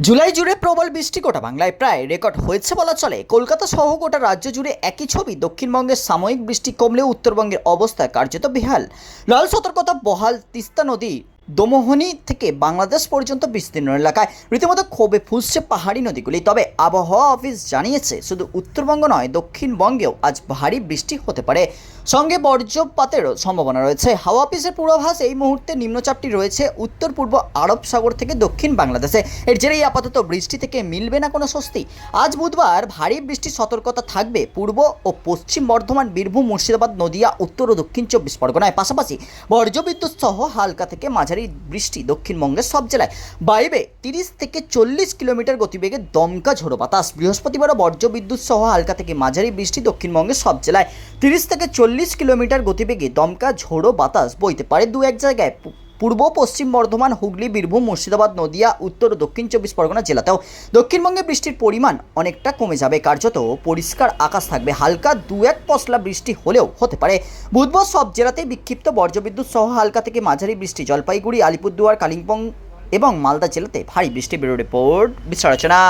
জুলাই জুড়ে প্রবল বৃষ্টি গোটা বাংলায় প্রায় রেকর্ড হয়েছে বলা চলে। কলকাতা সহ গোটা রাজ্য জুড়ে একই ছবি। দক্ষিণবঙ্গের সাময়িক বৃষ্টি কমলেও উত্তরবঙ্গের অবস্থা কার্যত বেহাল। লাল সতর্কতা বহাল তিস্তা নদী। দমোহনী থেকে বাংলাদেশ পর্যন্ত বিস্তীর্ণ এলাকায়। রীতিমতো ক্ষোভে ফুসছে পাহাড়ি নদীগুলি। তবে আবহাওয়া অফিস জানিয়েছে, শুধু উত্তরবঙ্গ নয়, দক্ষিণবঙ্গেও আজ ভারী বৃষ্টি হতে পারে। সঙ্গে বজ্রপাতেরও সম্ভাবনা রয়েছে। হাওয়া অফিসের পূর্বাভাস, এই মুহূর্তে নিম্নচাপটি রয়েছে উত্তর পূর্ব আরব সাগর থেকে দক্ষিণ বাংলাদেশে। এর জেরেই আপাতত বৃষ্টি থেকে মিলবে না কোনো স্বস্তি। আজ বুধবার ভারী বৃষ্টির সতর্কতা থাকবে পূর্ব ও পশ্চিম বর্ধমান, বীরভূম, মুর্শিদাবাদ, নদিয়া, উত্তর ও দক্ষিণ চব্বিশ পরগনায়। পাশাপাশি বজ্রবিদ্যুৎ সহ হালকা থেকে মাঝারি বৃষ্টি দক্ষিণবঙ্গের সব জেলায়। বাইবে তিরিশ থেকে চল্লিশ কিলোমিটার গতিবেগে দমকা ঝোড়ো বাতাস। বৃহস্পতিবারও বর্জ্যবিদ্যুৎ সহ হালকা থেকে মাঝারি বৃষ্টি দক্ষিণবঙ্গের সব জেলায়। তিরিশ থেকে চল্লিশ কিলোমিটার গতিবেগে দমকা ঝোড়ো বাতাস বইতে পারে দু এক জায়গায়। পূর্ব, পশ্চিম বর্ধমান, হুগলি, বীরভূম, মুর্শিদাবাদ, নদিয়া, উত্তর ও দক্ষিণ চব্বিশ পরগনা জেলাতেও দক্ষিণবঙ্গে বৃষ্টির পরিমাণ অনেকটা কমে যাবে। কার্যত পরিষ্কার আকাশ থাকবে। হালকা দু এক পশলা বৃষ্টি হলেও হতে পারে। বুধবার সব জেলাতেই বিক্ষিপ্ত বজ্রবিদ্যুৎ সহ হালকা থেকে মাঝারি বৃষ্টি। জলপাইগুড়ি, আলিপুরদুয়ার, কালিম্পং এবং মালদা জেলাতে ভারী বৃষ্টি। বেরো রিপোর্ট বিশ্লেষণা